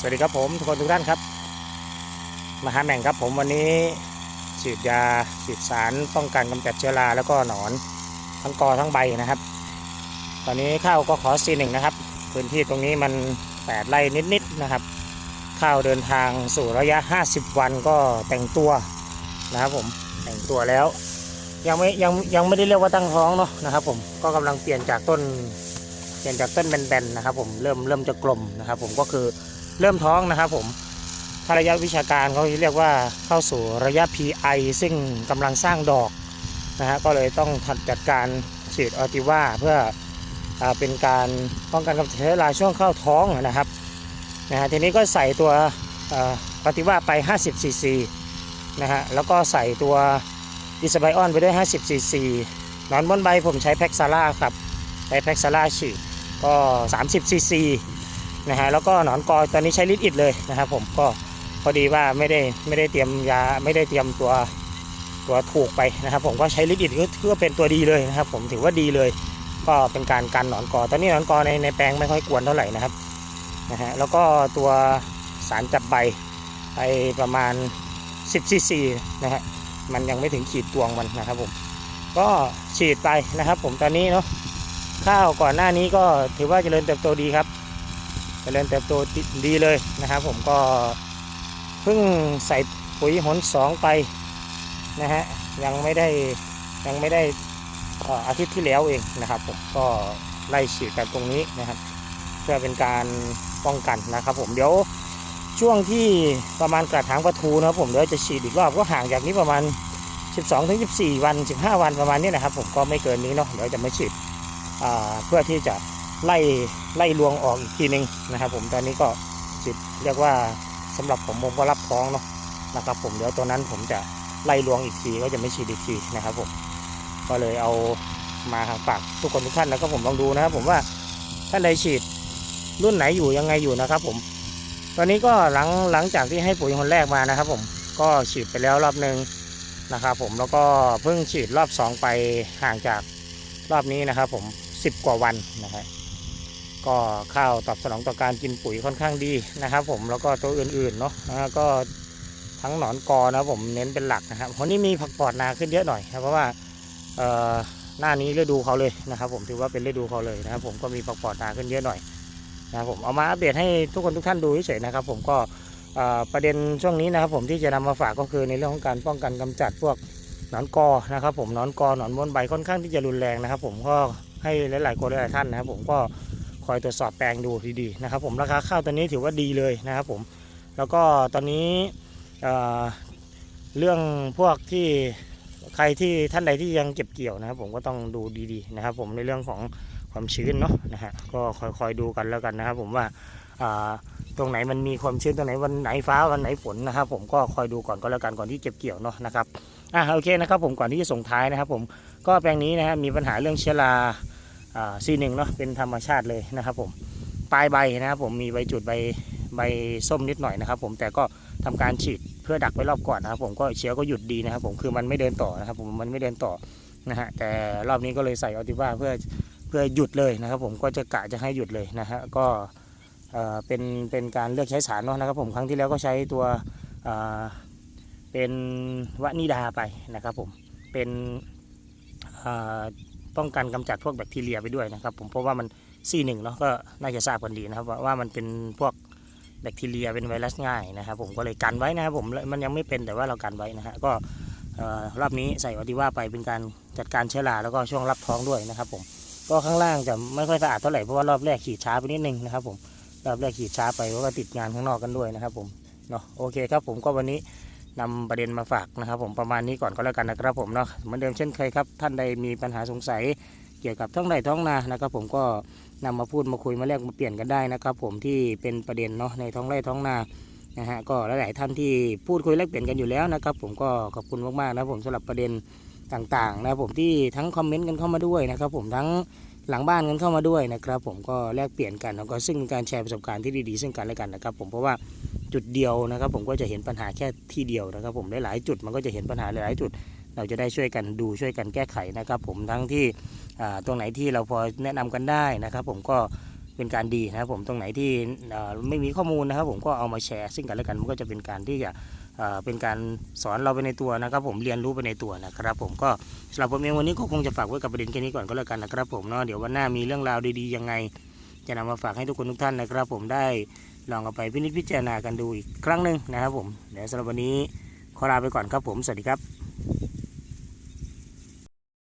สวัสดีครับผมทุกคนทุกท่านครับมาหาแหม่งครับผมวันนี้ฉีดยาฉีดสารป้องกันกำจัดเชื้อราแล้วก็หนอนทั้งกอทั้งใบนะครับ ตอนนี้ข้าวก็ขอซีหนึ่งนะครับ พื้นที่ตรงนี้มันแปดไร่นิดๆนะครับ ข้าวเดินทางสู่ระยะ 50 วันก็แต่งตัวนะครับผมแต่งตัวแล้ว ยังไม่ยังยังไม่ได้เรียกว่าตั้งท้องเนาะนะครับ ผมก็กำลังเปลี่ยนจากต้นเปลี่ยนจากต้นแบนๆนะครับ ผมเริ่มเริ่มจะกลมนะครับ ผมก็คือ เริ่มท้องนะครับผมถ้าระยะวิชาการเขาเรียกว่าเข้าสู่ระยะ PI ซึ่งกำลังสร้างดอกนะฮะก็เลยต้องจัดการฉีดออติว่าเพื่ออเป็นการป้องกันกำจัดเชื้อราช่วงเข้าท้องนะครับนะฮะทีนี้ก็ใส่ตัวออติว่าไป 50 ซีซีนะฮะแล้วก็ใส่ตัวอิสไบออนไปด้วย 50 ซีซีนอนบนใบผมใช้แพ็กซาร่าครับใช้แพ็กซาร่าฉีดก็ 30 ซีซี นะฮะแล้วก็หนอนกอตอนนี้ใช้ลิตรอิดเลยนะครับผมก็พอดีว่าไม่ได้ไม่ได้เตรียมยาไม่ได้เตรียมตัวตัวถูกไปนะครับ ผมก็ใช้ลิตรอิดก็ถือว่าเป็นตัวดีเลยนะครับ ผมถือว่าดีเลย ก็เป็นการกันหนอนกอ ตอนนี้หนอนกอในในแปลงไม่ค่อยกวนเท่าไหร่นะครับนะฮะแล้วก็ตัวสารจับใบไปประมาณ 10ซีซีนะฮะมันยังไม่ถึงขีดตวงมันนะครับผมก็ฉีดไปนะครับ ผมตอนนี้เนาะข้าวก่อนหน้านี้ก็ถือว่าเจริญเติบโตดีครับ เจริญเติบโตดีเลยนะครับ ผมก็เพิ่งใส่ปุ๋ยหนสองไปนะฮะยังไม่ได้ยังไม่ได้อาทิตย์ที่แล้วเองนะครับ ผมก็ไล่ฉีดกันตรงนี้นะครับ เพื่อเป็นการป้องกันนะครับ ผมเดี๋ยวช่วงที่ประมาณกระถางประทูนะครับผมเดี๋ยวจะฉีดอีกรอบก็ห่างจากนี้ประมาณ 12-14 วัน 15 วันประมาณนี้นะครับ ผมก็ไม่เกินนี้เนาะเดี๋ยวจะไม่ฉีดเพื่อที่จะ ไล่ไล่ลวงออกอีกทีหนึงนะครับ ผมตอนนี้ก็จิตเรียกว่าสำหรับผมผมก็รับท้องเนาะนะครับ ผมเดี๋ยวตัวนั้นผมจะไล่ลวงอีกทีก็จะไม่ฉีดอีกทีนะครับผมก็เลยเอามาฝากทุกคนทุกท่านแล้วก็ผมลองดูนะครับ ผมว่าท่านใดฉีดรุ่นไหนอยู่ยังไงอยู่นะครับ ผม ตอนนี้ก็หลังหลังจากที่ให้ปุ๋ยคนแรกมานะครับ ผมก็ฉีดไปแล้วรอบหนึ่งนะครับ ผมแล้วก็เพิ่งฉีดรอบสองไปห่างจากรอบนี้นะครับ ผม 10 กว่าวันนะครับ ก็ข้าวตอบสนองต่อการกินปุ๋ยค่อนข้างดีนะครับ ผมแล้วก็ตัวอื่นๆเนาะนะฮะก็ทั้งหนอนกอนะผมเน้นเป็นหลักนะครับวันนี้มีผักปอดนาขึ้นเยอะหน่อยครับเพราะว่าหน้านี้ฤดูเขาเลยนะครับ ผมถือว่าเป็นฤดูเขาเลยนะครับ ผมก็มีผักปอดนาขึ้นเยอะหน่อยนะครับผมเอามาอัปเดตให้ทุกคนทุกท่านดูเฉยๆนะครับ ผมก็ประเด็นช่วงนี้นะครับ ผมที่จะนำมาฝากก็คือในเรื่องของการป้องกันกำจัดพวกหนอนกอนะครับ ผมหนอนกอหนอนม้วนใบค่อนข้างที่จะรุนแรงนะครับ ผมก็ให้หลายๆคนหลายๆท่านนะครับ ผมก็ คอยตรวจสอบแปลงดูดีๆนะครับผมราคาข้าวตอนนี้ถือว่าดีเลยนะครับผมแล้วก็ตอนนี้เเรื่องพวกที่ใครที่ท่านใดที่ยังเก็บเกี่ยวนะครับ ผมก็ต้องดูดีๆนะครับ ผมในเรื่องของความชื้นเนาะนะฮะก็คอยๆดูกันแล้วกันนะครับ ผมว่าตรงไหนมันมีความชื้นตรงไหนวันไหนฟ้าวันไหนฝนนะครับ ผมก็คอยดูก่อนก็แล้วกันก่อนที่เก็บเกี่ยวเนาะนะครับอะโอเคนะครับ ผมก่อนที่จะส่งท้ายนะครับ ผมก็แปลงนี้นะฮะมีปัญหาเรื่องเชื้อรา ซีหนึ่งเนาะเป็นธรรมชาติเลยนะครับผมปลายใบนะครับผมมีใบจุดใบใบส้มนิดหน่อยนะครับผมแต่ก็ทำการฉีดเพื่อดักไว้รอบก่อนนะครับผมก็เชื้อก็หยุดดีนะครับผมคือมันไม่เดินต่อนะครับผมมันไม่เดินต่อนะฮะแต่รอบนี้ก็เลยใส่ออติว่าเพื่อเพื่อหยุดเลยนะครับผมก็จะกะจะให้หยุดเลยนะฮะก็เอ่อเป็นเป็นการเลือกใช้สารเนาะนะครับผมครั้งที่แล้วก็ใช้ตัวอ่าเป็นวนิดาไปนะครับผมเป็นอ่า ป้องกันกำจัดพวกแบคทีเรียไปด้วยนะครับ ผมเพราะว่ามันซีหนึ่งเนาะก็น่าจะทราบกันดีนะครับว่ามันเป็นพวกแบคทีเรียเป็นไวรัสง่ายนะครับ ผมก็เลยกันไว้นะครับผมมันยังไม่เป็นแต่ว่าเรากันไว้นะฮะก็รอบนี้ใส่ออติว่าไปเป็นการจัดการเชื้อราแล้วก็ช่วงรับท้องด้วยนะครับผมก็ข้างล่างจะไม่ค่อยสะอาดเท่าไหร่เพราะว่ารอบแรกขีดช้าไปนิดนึงนะครับผมรอบแรกขีดช้าไปเพราะว่าติดงานข้างนอกกันด้วยนะครับผมเนาะโอเคครับผมก็วันนี้ นำประเด็นมาฝากนะครับ ผมประมาณนี้ก่อนก็แล้วกันนะครับผมเนาะเหมือนเดิมเช่นเคยครับ ท่านใดมีปัญหาสงสัยเกี่ยวกับท้องไร่ท้องนานะครับ ผมก็นำมาพูดมาคุยมาแลกมาเปลี่ยนกันได้นะครับ ผมที่เป็นประเด็นเนาะในท้องไร่ท้องนานะฮะก็หลายๆท่านที่พูดคุยแลกเปลี่ยนกันอยู่แล้วนะครับ ผมก็ขอบคุณมากๆนะครับผมสำหรับประเด็นต่างๆนะครับผมที่ทั้งคอมเมนต์กันเข้ามาด้วยนะครับ ผมทั้งหลังบ้านกันเข้ามาด้วยนะครับ ผมก็แลกเปลี่ยนกันแล้วก็ซึ่งเป็นการแชร์ประสบการณ์ที่ดีๆ ซึ่งกันและกันนะครับ ผมเพราะว่า จุดเดียวนะครับ ผมก็จะเห็นปัญหาแค่ที่เดียวนะครับ ผมหลายๆจุดมันก็จะเห็นปัญหาหลายๆจุด เราจะได้ช่วยกันดูช่วยกันแก้ไขนะครับ ผมทั้งที่ตรงไหนที่เราพอแนะนำกันได้นะครับ ผมก็เป็นการดีนะครับผมตรงไหนที่ไม่มีข้อมูลนะครับ ผมก็เอามาแชร์ซึ่งกันและกันมันก็จะเป็นการที่จะเป็นการสอนเราไปในตัวนะครับ ผมเรียนรู้ไปในตัวนะครับ ผมก็สำหรับผมเองวันนี้ก็คงจะฝากไว้กับประเด็นแค่นี้ก่อนก็แล้วกันนะครับ ผมเนาะเดี๋ยววันหน้ามีเรื่องราวดีๆยังไง จะนำมาฝากให้ทุกคนทุกท่านนะครับ ผมได้ ลองเอาไปพินิจพิจารณากันดูอีกครั้งหนึ่งนะครับผมเดี๋ยวสำหรับวันนี้ขอลาไปก่อนครับผมสวัสดีครับ